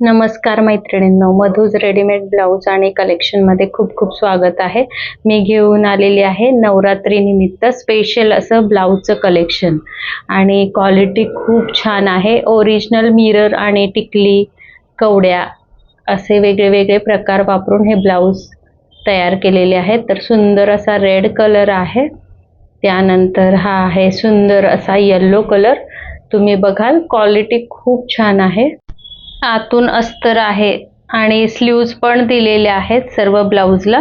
नमस्कार मैत्रिणींनो मधूज readymade blouse आणि कलेक्शनमध्ये खूप खूप स्वागत आहे. मी घेऊन आलेली आहे नवरात्रीनिमित्त स्पेशल असं ब्लाऊजचं कलेक्शन. आणि क्वालिटी खूप छान आहे. ओरिजिनल मिरर आणि टिकली कवड्या असे वेगळे वेगळे प्रकार वापरून हे ब्लाऊज तयार केलेले आहेत. तर सुंदर असा रेड कलर आहे. त्यानंतर हा आहे सुंदर असा येल्लो कलर तुम्ही बघाल क्वालिटी खूप छान आहे. आतून अस्तर आहे आणि स्लीव्ज पण दिलेले आहेत सर्व ब्लाऊजला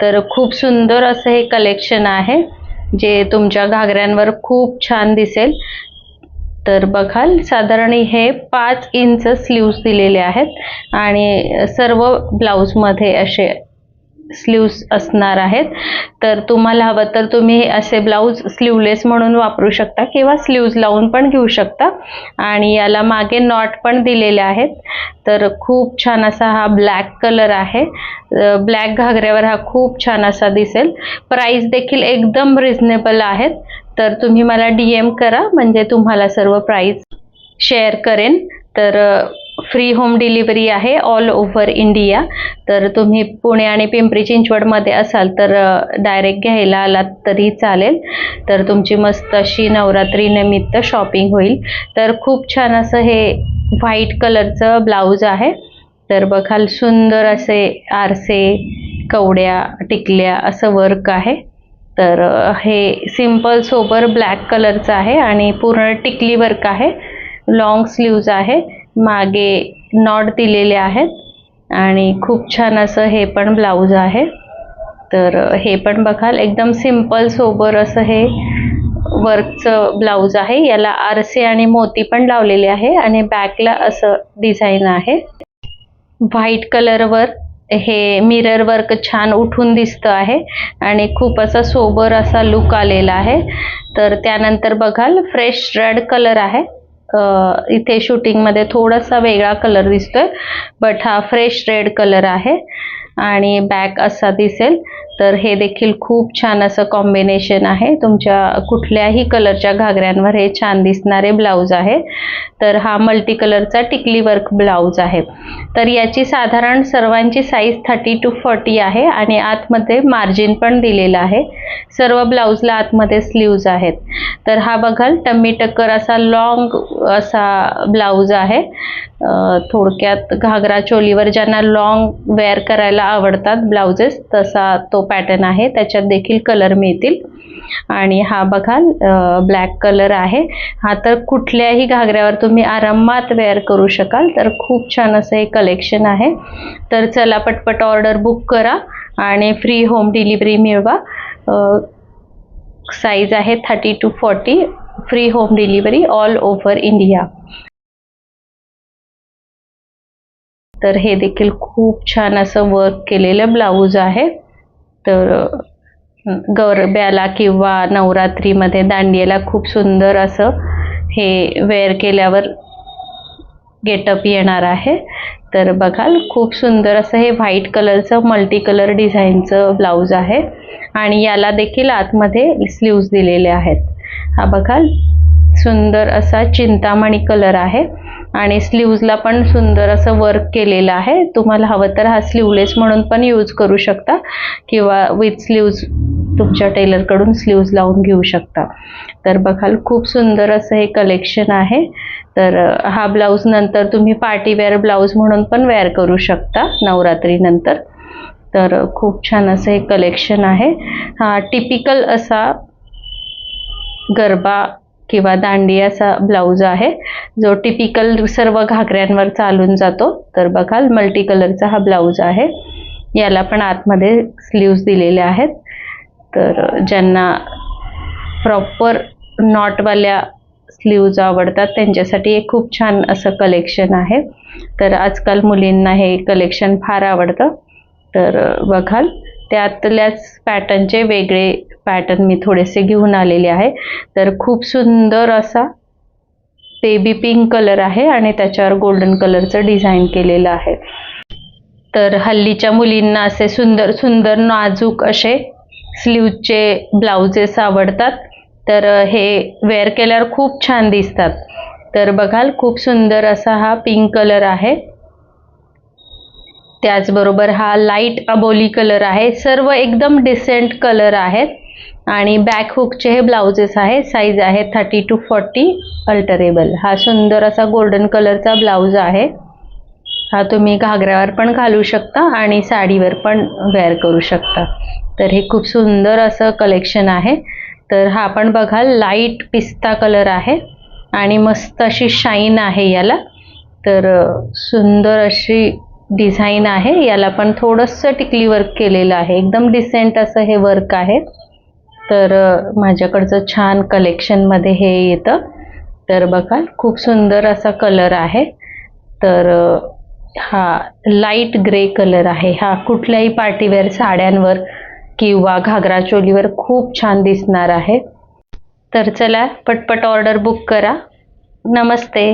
तर खूप सुंदर असं हे कलेक्शन आहे जे तुमच्या घागऱ्यांवर खूप छान दिसेल. तर बघाल साधारण हे पाच इंच स्लीव्ज दिलेले आहेत आणि सर्व ब्लाऊजमध्ये असे स्लीव्स असणार आहेत. तर तुम्हाला हवं तर तुम्ही असे ब्लाऊज स्लीवलेस म्हणून वापरू शकता किंवा स्लीव्ज लावून पण घेऊ शकता. आणि याला मागे नॉट पण दिलेले आहेत. तर खूप छान असा हा ब्लॅक कलर आहे. ब्लॅक घागऱ्यावर हा खूप छान असा दिसेल. प्राईस देखील एकदम रिझनेबल आहेत. तर तुम्ही मला डी एम करा. म्हणजे तुम्हाला सर्व प्राईस शेअर करेन. तर फ्री होम डिलिव्हरी आहे ऑल ओव्हर इंडिया तर तुम्ही पुणे आणि पिंपरी चिंचवडमध्ये असाल तर डायरेक्ट घ्यायला आलात तरी चालेल. तर तुमची मस्त अशी नवरात्रीनिमित्त शॉपिंग होईल. तर खूप छान असं हे व्हाईट कलरचं ब्लाऊज आहे. तर बघाल सुंदर असे आरसे कवड्या टिकल्या असं वर्क आहे. तर हे सिंपल सोबर ब्लॅक कलरचं आहे आणि पूर्ण टिकली वर्क आहे. लॉंग स्लीव्ज आहे. मागे नॉट दिलेले आहेत. आणि खूप छान असं हे पण ब्लाऊज आहे. तर हे पण बघाल. एकदम सिंपल सोबर असं हे वर्कचं ब्लाऊज आहे. याला आरसे आणि मोती पण लावलेले आहे आणि बॅकला असं डिझाईन आहे. व्हाईट कलरवर हे मिरर वर्क छान उठून दिसतं आहे आणि खूप असा सोबर असा लुक आलेला आहे. तर त्यानंतर बघाल फ्रेश रेड कलर आहे. इथे शूटिंगमध्ये थोडासा वेगळा कलर दिसतोय बट हा फ्रेश रेड कलर आहे आणि बॅक असा दिसेल. तर हे देखील खूप छान असं कॉम्बिनेशन आहे. तुमच्या कुठल्याही कलरच्या घागऱ्यांवर हे छान दिसणारे ब्लाऊज आहे. तर हा मल्टी कलरचा टिकली वर्क ब्लाऊज आहे. तर याची साधारण सर्वांची साईज थर्टी टू फॉर्टी आहे आणि आतमध्ये मार्जिन पण दिलेलं आहे. सर्व ब्लाऊजला आतमध्ये स्लीव्ज आहेत. तर हा बघाल टम्मी टक्कर असा लॉंग असा ब्लाऊज आहे. थोडक्यात घागरा चोलीवर ज्यांना लॉंग वेअर करायला आवडतात ब्लाउजेस तसा तो पॅटर्न आहे त्याच्यात देखील कलर मिळतील. आणि हा बघाल ब्लॅक कलर आहे. हा तर कुठल्याही घागऱ्यावर तुम्ही आरामात वेअर करू शकाल. तर खूप छान असं हे कलेक्शन आहे. तर चला पटपट ऑर्डर बुक करा आणि फ्री होम डिलिव्हरी मिळवा. साईज आहे thirty two forty free home delivery all over India तर हे देखील खूप छान असं वर्क केलेलं ब्लाऊज आहे. तर गरब्याला किंवा नवरात्रीमध्ये दांडियेला खूप सुंदर असं हे वेअर केल्यावर गेटअप येणार आहे. तर बघाल खूप सुंदर असं हे व्हाईट कलरचं मल्टी कलर डिझाईनचं ब्लाऊज आहे. आणि याला देखील आतमध्ये स्लीव्ज दिलेले आहेत. हा बघाल सुंदर असा चिंतामणी कलर आहे. आणि स्लीव्जला पण सुंदर असं वर्क केलेलं आहे. तुम्हाला हवं तर हा स्लीवलेस म्हणून पण यूज करू शकता. किंवा विथ स्लीव्ज तुमच्या टेलरकडून स्लीव्ज लावून घेऊ शकता. तर बघाल खूप सुंदर असं हे कलेक्शन आहे. तर हा ब्लाऊज नंतर तुम्ही पार्टीवेअर ब्लाऊज म्हणून पण वेअर करू शकता नवरात्रीनंतर तर खूप छान असं हे कलेक्शन आहे. हा टिपिकल असा गरबा किंवा दांडी असा ब्लाऊज आहे जो टिपिकल सर्व घागऱ्यांवर चालून जातो. तर बघाल मल्टी कलरचा हा ब्लाऊज आहे. याला पण आतमध्ये स्लीव्ज दिलेले आहेत. तर ज्यांना प्रॉपर नॉटवाल्या स्लीव्ज आवडतात त्यांच्यासाठी एक खूप छान असं कलेक्शन आहे. तर आजकाल मुलींना हे कलेक्शन फार आवडतं. तर बघाल त्यातल्याच पॅटर्नचे वेगळे पॅटर्न मी थोडेसे घेऊन आलेले आहे. तर खूप सुंदर असा बेबी पिंक कलर आहे आणि त्याच्यावर गोल्डन कलरचं डिझाईन केलेलं आहे. तर हल्लीच्या मुलींना असे सुंदर सुंदर नाजूक असे स्लीवचे ब्लाउजेस आवडतात. तर हे वेअर केल्यावर खूप छान दिसतात. तर बघाल खूप सुंदर असा हा पिंक कलर आहे. त्याचबरोबर हा लाइट अबोली कलर आहे. सर्व एकदम डिसेंट कलर आहेत. आणि बॅक हुकचे हे ब्लाउजेस आहे. साईज आहे थर्टी टू फॉर्टी अल्टरेबल हा सुंदर असा गोल्डन कलरचा ब्लाऊज आहे. हा तुम्ही घागऱ्यावर पण घालू शकता आणि साडीवर पण वेअर करू शकता. तर हे खूप सुंदर असं कलेक्शन आहे. तर हा पण बघाल लाइट पिस्ता कलर आहे. आणि मस्त अशी शाईन आहे याला. तर सुंदर अशी डिझाईन आहे. याला पण थोडंसं टिकली वर्क केलेलं आहे. एकदम डिसेंट असं हे वर्क आहे. तर माझ्याकडचं छान कलेक्शनमध्ये हे येतं. तर बघा खूप सुंदर असा कलर आहे. तर हा लाइट ग्रे कलर आहे. हा कुठल्याही पार्टीवेअर साड्यांवर किंवा घागरा चोलीवर खूप छान दिसणार आहे. तर चला पटपट ऑर्डर बुक करा. नमस्ते.